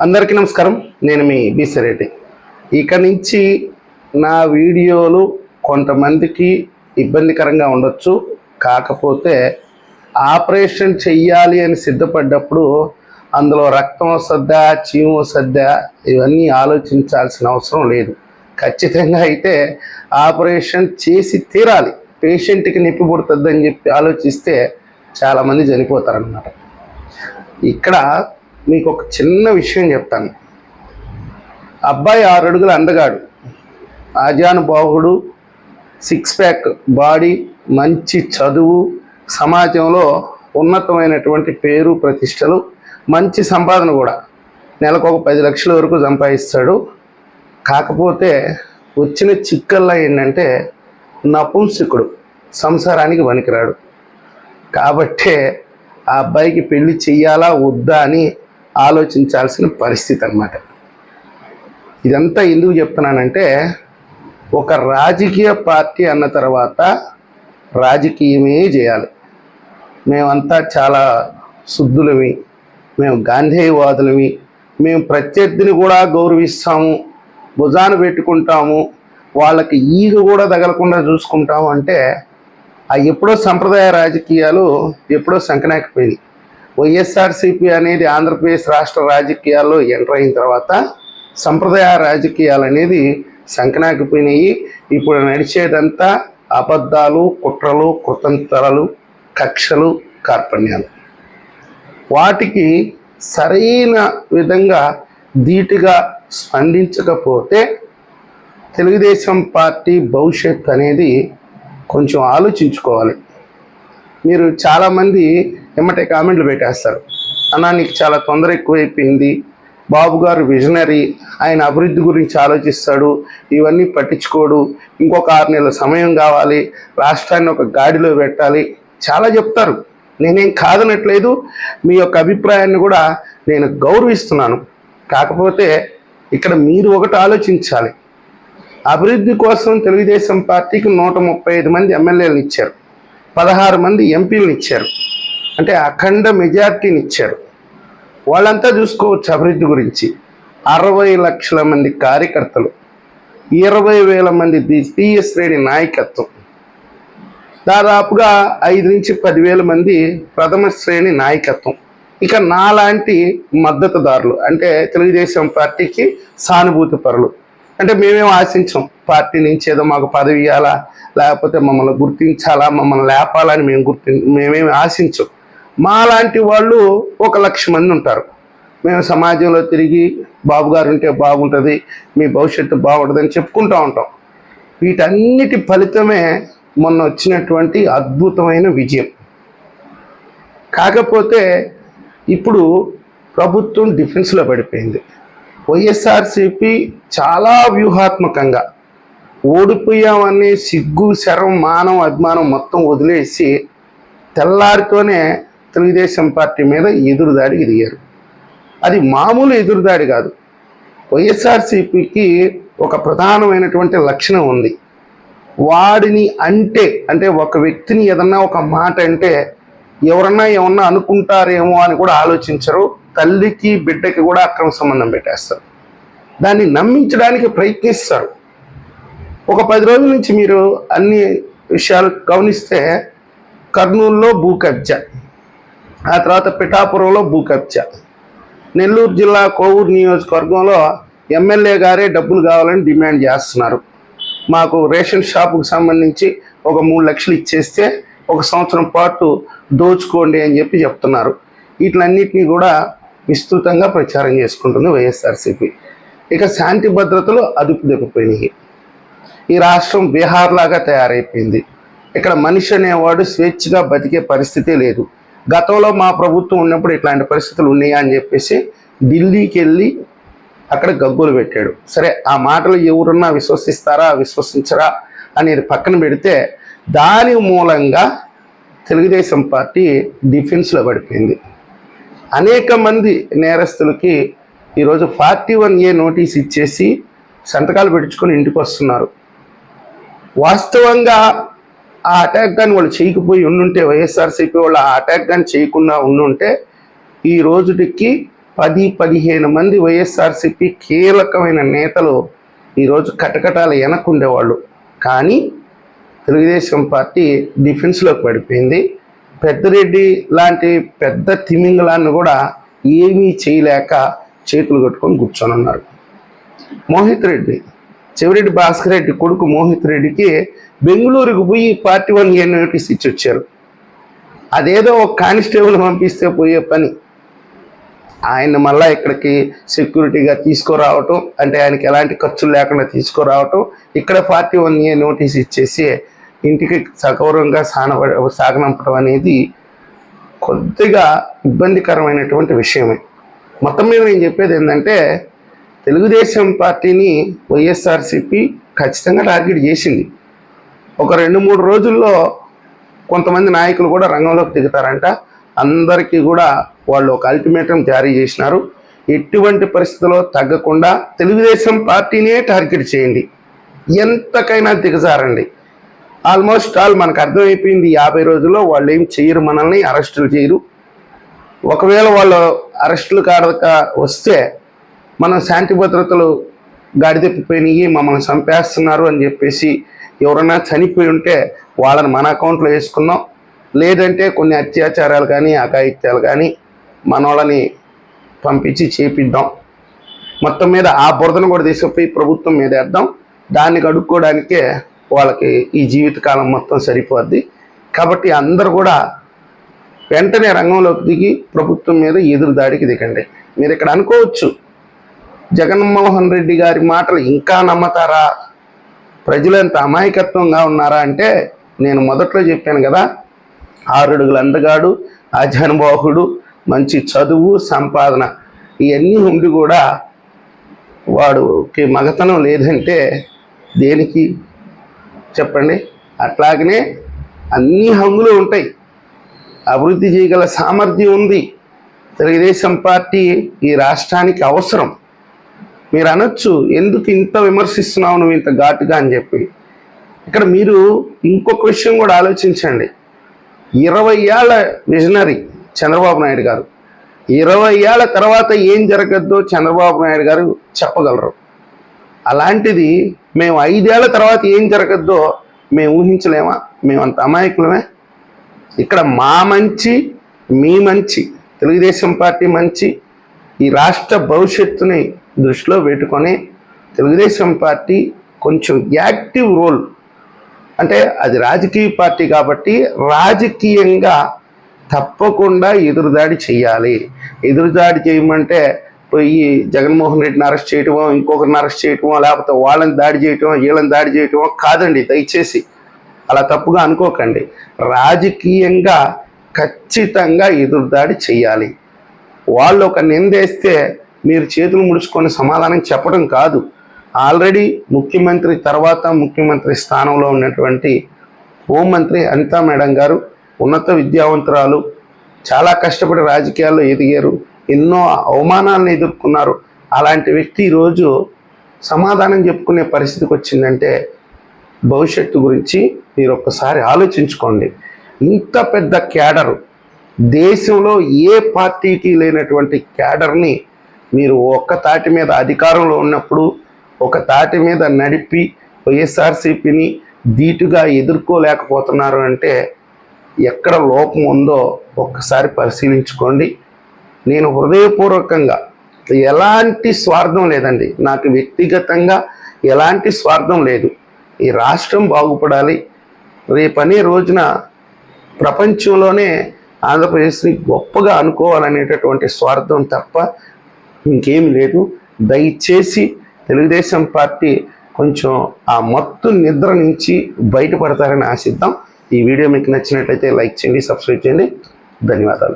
అందరికీ నమస్కారం. నేను మీ బీసరెడ్డి ఇక నుంచి నా వీడియోలు కొంతమందికి ఇబ్బందికరంగా ఉండొచ్చు. కాకపోతే ఆపరేషన్ చెయ్యాలి అని సిద్ధపడ్డప్పుడు అందులో రక్తం వస్తుందా చీము వస్తుందా ఇవన్నీ ఆలోచించాల్సిన అవసరం లేదు. ఖచ్చితంగా అయితే ఆపరేషన్ చేసి తీరాలి. పేషెంట్కి నొప్పి పుడుతుందని చెప్పి ఆలోచిస్తే చాలామంది చనిపోతారనమాట ఇక్కడ మీకు ఒక చిన్న విషయం చెప్తాను. అబ్బాయి ఆరు అడుగులు అందగాడు ఆజానుబాహుడు సిక్స్ ప్యాక్ బాడీ మంచి చదువు సమాజంలో ఉన్నతమైనటువంటి పేరు ప్రతిష్టలు మంచి సంపాదన కూడా. నెలకు ఒక పది లక్షల వరకు సంపాదిస్తాడు. కాకపోతే వచ్చిన చిక్కల్లా ఏంటంటే నపుంసకుడు సంసారానికి పనికిరాడు కాబట్టే ఆ అబ్బాయికి పెళ్ళి చెయ్యాలా వద్దా అని ఆలోచించాల్సిన పరిస్థితి అన్నమాట. ఇదంతా ఎందుకు చెప్తున్నానంటే ఒక రాజకీయ పార్టీ అన్న తర్వాత రాజకీయమే చేయాలి. మేమంతా చాలా శుద్ధులమి మేము గాంధేయవాదులమి మేము ప్రత్యర్థిని కూడా గౌరవిస్తాము భుజాన పెట్టుకుంటాము వాళ్ళకి ఈగ కూడా తగలకుండా చూసుకుంటాము అంటే ఆ ఎప్పుడో సంప్రదాయ రాజకీయాలు ఎప్పుడో సంకనాకపోయినాయి. వైఎస్ఆర్సీపీ అనేది ఆంధ్రప్రదేశ్ రాష్ట్ర రాజకీయాల్లో ఎంటర్ అయిన తర్వాత సంప్రదాయ రాజకీయాలు అనేది సంకనాకిపోయినాయి. ఇప్పుడు నడిచేదంతా అబద్ధాలు కుట్రలు కుతంత్రాలు కక్షలు కార్పణ్యాలు. వాటికి సరైన విధంగా ధీటుగా స్పందించకపోతే తెలుగుదేశం పార్టీ భవిష్యత్ అనేది కొంచెం ఆలోచించుకోవాలి. మీరు చాలామంది ఎమ్మటే కామెంట్లు పెట్టేస్తారు. అన్నా నీకు చాలా తొందర ఎక్కువైపోయింది. బాబు గారు విజనరీ ఆయన అభివృద్ధి గురించి ఆలోచిస్తాడు. ఇవన్నీ పట్టించుకోడు. ఇంకొక ఆరు నెలల సమయం కావాలి. రాష్ట్రాన్ని ఒక గాడిలో పెట్టాలి. చాలా చెప్తారు. నేనేం కాదనట్లేదు. మీ యొక్క అభిప్రాయాన్ని కూడా నేను గౌరవిస్తున్నాను. కాకపోతే ఇక్కడ మీరు ఒకటి ఆలోచించాలి. అభివృద్ధి కోసం తెలుగుదేశం పార్టీకి నూట ముప్పై ఐదు మంది ఎమ్మెల్యేలను ఇచ్చారు. పదహారు మంది ఎంపీలను ఇచ్చారు. అంటే అఖండ మెజార్టీని ఇచ్చారు వాళ్ళంతా చూసుకోవచ్చు అభివృద్ధి గురించి. అరవై లక్షల మంది కార్యకర్తలు ఇరవై వేల మంది ద్వితీయ శ్రేణి నాయకత్వం. దాదాపుగా ఐదు నుంచి పదివేల మంది ప్రథమ శ్రేణి నాయకత్వం. ఇక నాలాంటి మద్దతుదారులు అంటే తెలుగుదేశం పార్టీకి సానుభూతి పరులు. అంటే మేమేం ఆశించాం పార్టీ నుంచి ఏదో మాకు పదవి ఇవ్వాలా లేకపోతే మమ్మల్ని గుర్తించాలా మమ్మల్ని లేపాలని మేము గుర్తి మేమేమి ఆశించాం. మాలాంటి వాళ్ళు ఒక లక్ష మంది ఉంటారు. మేము సమాజంలో తిరిగి బాబు గారు ఉంటే బాగుంటుంది మీ భవిష్యత్తు బాగుంటుందని చెప్పుకుంటూ ఉంటాం. వీటన్నిటి ఫలితమే మొన్న వచ్చినటువంటి అద్భుతమైన విజయం. కాకపోతే ఇప్పుడు ప్రభుత్వం డిఫెన్స్లో పడిపోయింది. వైఎస్ఆర్సిపి చాలా వ్యూహాత్మకంగా ఓడిపోయామని సిగ్గు శరం మానం అభిమానం మొత్తం వదిలేసి తెల్లారితోనే తెలుగుదేశం పార్టీ మీద ఎదురుదాడికి దిగారు అది మామూలు ఎదురుదాడి కాదు. వైఎస్ఆర్సిపికి ఒక ప్రధానమైనటువంటి లక్షణం ఉంది. వాడిని అంటే అంటే ఒక వ్యక్తిని ఏదన్నా ఒక మాట అంటే ఎవరన్నా ఏమన్నా అనుకుంటారేమో అని కూడా ఆలోచించరు. తల్లికి బిడ్డకి కూడా అక్రమ సంబంధం పెట్టేస్తారు. దాన్ని నమ్మించడానికి ప్రయత్నిస్తారు. ఒక పది రోజుల నుంచి మీరు అన్ని విషయాలు గమనిస్తే కర్నూలులో భూ కబ్జా ఆ తర్వాత పిఠాపురంలో భూకబ్జా. నెల్లూరు జిల్లా కోవూరు నియోజకవర్గంలో ఎమ్మెల్యే గారే డబ్బులు కావాలని డిమాండ్ చేస్తున్నారు. మాకు రేషన్ షాపుకు సంబంధించి ఒక మూడు లక్షలు ఇచ్చేస్తే ఒక సంవత్సరం పాటు దోచుకోండి అని చెప్పి చెప్తున్నారు. వీటిలన్నిటినీ కూడా విస్తృతంగా ప్రచారం చేసుకుంటుంది వైఎస్ఆర్సీపీ. ఇక శాంతి భద్రతలు అదుపు దిగిపోయినాయి ఈ రాష్ట్రం బీహార్ లాగా తయారైపోయింది. ఇక్కడ మనిషి అనేవాడు స్వేచ్ఛగా బతికే పరిస్థితే లేదు. గతంలో మా ప్రభుత్వం ఉన్నప్పుడు ఇట్లాంటి పరిస్థితులు ఉన్నాయా అని చెప్పేసి ఢిల్లీకి వెళ్ళి అక్కడ గగ్గులు పెట్టాడు. సరే ఆ మాటలు ఎవరున్నా విశ్వసిస్తారా విశ్వసించరా అనేది పక్కన పెడితే దాని మూలంగా తెలుగుదేశం పార్టీ డిఫెన్స్లో పడిపోయింది. అనేక మంది నేరస్తులకి ఈరోజు ఫార్టీ వన్ ఏ నోటీస్ ఇచ్చేసి సంతకాలు పెట్టుకొని ఇంటికి వస్తున్నారు. వాస్తవంగా ఆ అటాక్ కానీ వాళ్ళు చేయకపోయి ఉండుంటే వైఎస్ఆర్సీపీ వాళ్ళు ఆ అటాక్ కానీ చేయకుండా ఉండుంటే ఈ రోజుటికి పది పదిహేను మంది వైఎస్ఆర్సీపీ కీలకమైన నేతలు ఈరోజు కటకటాలు వెనకుండేవాళ్ళు కానీ తెలుగుదేశం పార్టీ డిఫెన్స్లోకి పడిపోయింది. పెద్దరెడ్డి లాంటి పెద్ద తిమింగలాన్ని కూడా ఏమీ చేయలేక చేతులు కట్టుకొని కూర్చొని ఉన్నారు. మోహిత్ రెడ్డి చివరెడ్డి భాస్కర్ రెడ్డి కొడుకు మోహిత్ రెడ్డికి బెంగళూరుకు పోయి పార్టీ వన్ ఏ నోటీస్ ఇచ్చి వచ్చారు. అదేదో ఒక కానిస్టేబుల్ పంపిస్తే పోయే పని. ఆయన మళ్ళా ఇక్కడికి సెక్యూరిటీగా తీసుకురావటం అంటే ఆయనకి ఎలాంటి ఖర్చులు లేకుండా తీసుకురావటం ఇక్కడ పార్టీ వన్ ఏ నోటీస్ ఇచ్చేసి ఇంటికి సగౌరవంగా సాన సాగనంపడం అనేది కొద్దిగా ఇబ్బందికరమైనటువంటి విషయమే. మొత్తం మీద నేను చెప్పేది ఏంటంటే తెలుగుదేశం పార్టీని వైఎస్ఆర్సిపి ఖచ్చితంగా టార్గెట్ చేసింది. ఒక రెండు మూడు రోజుల్లో కొంతమంది నాయకులు కూడా రంగంలోకి దిగుతారంట. అందరికీ కూడా వాళ్ళు ఒక అల్టిమేటం జారీ చేసినారు. ఎటువంటి పరిస్థితుల్లో తగ్గకుండా తెలుగుదేశం పార్టీనే టార్గెట్ చేయండి. ఎంతకైనా దిగజారండి. ఆల్మోస్ట్ ఆల్ మనకు అర్థమైపోయింది యాభై రోజుల్లో వాళ్ళు ఏం చేయరు మనల్ని అరెస్టులు చేయరు. ఒకవేళ వాళ్ళు అరెస్టులు కాడక వస్తే మన శాంతి భద్రతలు గాడిదెప్పిపోయినాయి మమ్మల్ని చంపేస్తున్నారు అని చెప్పేసి ఎవరైనా చనిపోయి ఉంటే వాళ్ళని మన అకౌంట్లో వేసుకున్నాం లేదంటే కొన్ని అత్యాచారాలు కానీ అఘాయిత్యాలు కానీ మన వాళ్ళని పంపించి చేపిద్దాం. మొత్తం మీద ఆ బురదను కూడా తీసుకుపోయి ప్రభుత్వం మీద వేద్దాం. దాన్ని కడుక్కోవడానికే వాళ్ళకి ఈ జీవితకాలం మొత్తం సరిపోద్ది. కాబట్టి అందరు కూడా వెంటనే రంగంలోకి దిగి ప్రభుత్వం మీద ఎదురు దాడికి దిగండి. మీరు ఇక్కడ అనుకోవచ్చు జగన్మోహన్ రెడ్డి గారి మాటలు ఇంకా నమ్మతారా? ప్రజలు ఎంత అమాయకత్వంగా ఉన్నారా అంటే నేను మొదట్లో చెప్పాను కదా ఆరుడుగుల అందగాడు అజనుబాహుడు మంచి చదువు సంపాదన ఇవన్నీ ఉండి కూడా వాడుకి మగతనం లేదంటే దేనికి? చెప్పండి. అట్లాగనే అన్ని హంగులు ఉంటాయి. అభివృద్ధి చేయగల సామర్థ్యం ఉంది. తెలుగుదేశం పార్టీ ఈ రాష్ట్రానికి అవసరం. మీరు అనొచ్చు ఎందుకు ఇంత విమర్శిస్తున్నావు నువ్వు ఇంత ఘాటుగా? అని చెప్పి. ఇక్కడ మీరు ఇంకొక విషయం కూడా ఆలోచించండి. ఇరవై ఏళ్ళ విజనరీ చంద్రబాబు నాయుడు గారు. ఇరవై ఏళ్ళ తర్వాత ఏం జరగద్దో చంద్రబాబు నాయుడు గారు చెప్పగలరు. అలాంటిది మేము ఐదేళ్ళ తర్వాత ఏం జరగద్దో మేము ఊహించలేమా? మేమంత అమాయకులమే. ఇక్కడ మా మంచి మీ మంచి తెలుగుదేశం పార్టీ మంచి ఈ రాష్ట్ర భవిష్యత్తుని దృష్టిలో పెట్టుకొని తెలుగుదేశం పార్టీ కొంచెం యాక్టివ్ రోల్. అంటే అది రాజకీయ పార్టీ కాబట్టి రాజకీయంగా తప్పకుండా ఎదురుదాడి చేయాలి ఎదురుదాడి చేయమంటే పోయి జగన్మోహన్ రెడ్డిని అరెస్ట్ చేయటమో ఇంకొకరిని అరెస్ట్ చేయటమో లేకపోతే వాళ్ళని దాడి చేయటమో వీళ్ళని దాడి చేయటమో కాదండి దయచేసి. అలా తప్పుగా అనుకోకండి. రాజకీయంగా ఖచ్చితంగా ఎదురుదాడి చేయాలి వాళ్ళు ఒక నిందేస్తే మీరు చేతులు ముడుచుకొని సమాధానం చెప్పడం కాదు. ఆల్రెడీ ముఖ్యమంత్రి తర్వాత ముఖ్యమంత్రి స్థానంలో ఉన్నటువంటి హోంమంత్రి అనితా మేడం గారు ఉన్నత విద్యావంతురాలు చాలా కష్టపడి రాజకీయాల్లో ఎదిగారు ఎన్నో అవమానాలను ఎదుర్కొన్నారు. అలాంటి వ్యక్తి ఈరోజు సమాధానం చెప్పుకునే పరిస్థితికి వచ్చిందంటే భవిష్యత్తు గురించి మీరు ఒక్కసారి ఆలోచించుకోండి. ఇంత పెద్ద క్యాడరు దేశంలో ఏ పార్టీకి లేనటువంటి క్యాడర్ని మీరు ఒక్క తాటి మీద అధికారంలో ఉన్నప్పుడు ఒక తాటి మీద నడిపి వైఎస్ఆర్సీపీని ధీటుగా ఎదుర్కోలేకపోతున్నారు అంటే ఎక్కడ లోపం ఉందో ఒక్కసారి పరిశీలించుకోండి. నేను హృదయపూర్వకంగా ఎలాంటి స్వార్థం లేదండి. నాకు వ్యక్తిగతంగా ఎలాంటి స్వార్థం లేదు. ఈ రాష్ట్రం బాగుపడాలి. రేపనే రోజున ప్రపంచంలోనే ఆంధ్రప్రదేశ్ని గొప్పగా అనుకోవాలనేటటువంటి స్వార్థం తప్ప ఇంకేం లేదు. దయచేసి తెలుగుదేశం పార్టీ కొంచెం ఆ మత్తు నిద్ర నుంచి బయటపడతారని ఆశిద్దాం. ఈ వీడియో మీకు నచ్చినట్లయితే లైక్ చేయండి సబ్స్క్రైబ్ చేయండి. ధన్యవాదాలు.